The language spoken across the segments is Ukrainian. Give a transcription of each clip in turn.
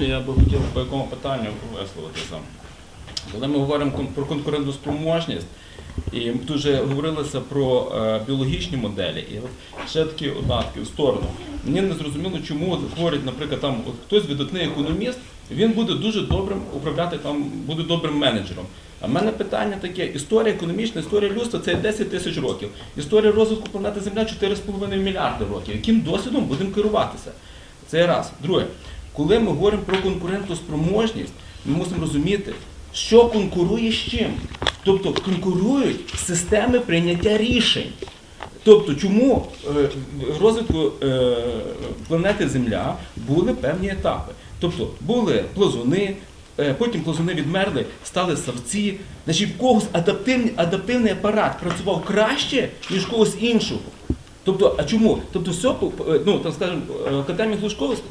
Я би хотів по якому питанню висловитися. Коли ми говоримо про конкурентоспроможність, і дуже говорилося про е, біологічні моделі, і от ще такі одатки в сторону. Мені не зрозуміло, чому говорять, наприклад, там от хтось видатний економіст, він буде дуже добрим управляти там, буде добрим менеджером. А в мене питання таке: історія економічна, історія людства це 10 тисяч років. Історія розвитку планети Земля 4,5 мільярди років. Яким досвідом будемо керуватися? Це раз. Друге, коли ми говоримо про конкурентоспроможність, ми мусимо розуміти, що конкурує з чим. Тобто конкурують системи прийняття рішень. Тобто, чому е, в розвитку е, планети Земля були певні етапи. Тобто були плазуни, е, потім плазуни відмерли, стали савці. Значить, в когось адаптивний, адаптивний апарат працював краще, ніж в когось іншого. Тобто, а чому? Тобто, все, ну там скажімо, е, академік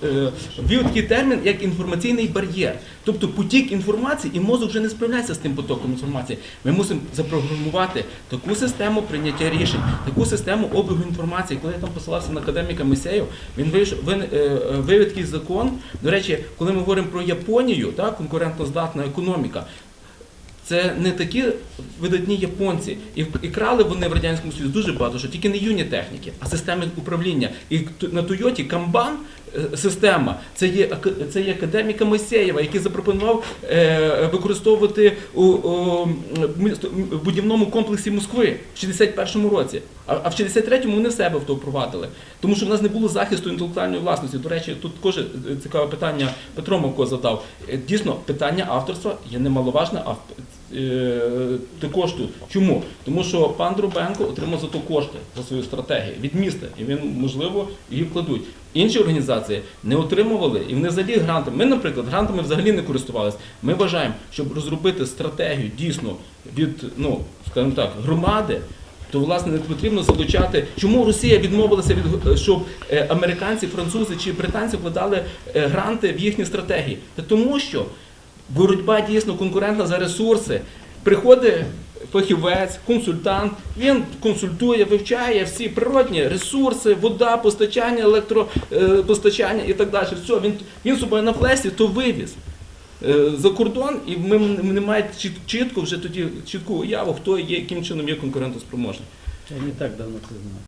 е, ввів такий термін, як інформаційний бар'єр. Тобто потік інформації, і мозок вже не справляється з тим потоком інформації. Ми мусимо запрограмувати таку систему прийняття рішень, таку систему обігу інформації. Коли я там посилався на академіка Мисеєв, він вийшов е, е, вивів такий закон. До речі, коли ми говоримо про Японію, так, конкурентноздатна економіка. Це не такі видатні японці, і, і крали вони в радянському Союзі дуже багато, що тільки не юні техніки, а системи управління. І на Тойоті Камбан е, система це є це є академіка Мойсеєва, який запропонував е, використовувати у, у будівному комплексі Москви в 61-му році. А, а в 63-му вони себе в то впровадили. Тому що в нас не було захисту інтелектуальної власності. До речі, тут також е, цікаве питання Петро Мовко задав. Е, Дійсно, питання авторства є немаловажне, а також тут. Чому? Тому що пан Друбенко отримав за то кошти за свою стратегію від міста, і він, можливо, її вкладуть. Інші організації не отримували і вони взагалі грантами. Ми, наприклад, грантами взагалі не користувалися. Ми вважаємо, щоб розробити стратегію дійсно від, ну, скажімо так, громади. То власне не потрібно залучати. Чому Росія відмовилася від щоб е, американці, французи чи британці вкладали е, гранти в їхні стратегії? Та тому що боротьба дійсно конкурентна за ресурси. Приходить фахівець, консультант, він консультує, вивчає всі природні ресурси, вода, постачання, електропостачання і так далі. Все, він, він собою на плесі то вивіз. е, За кордон, і ми не маємо чіт- чітко вже тоді чітку уяву, хто є, яким чином є конкурентоспроможний. Я не так давно це знаю.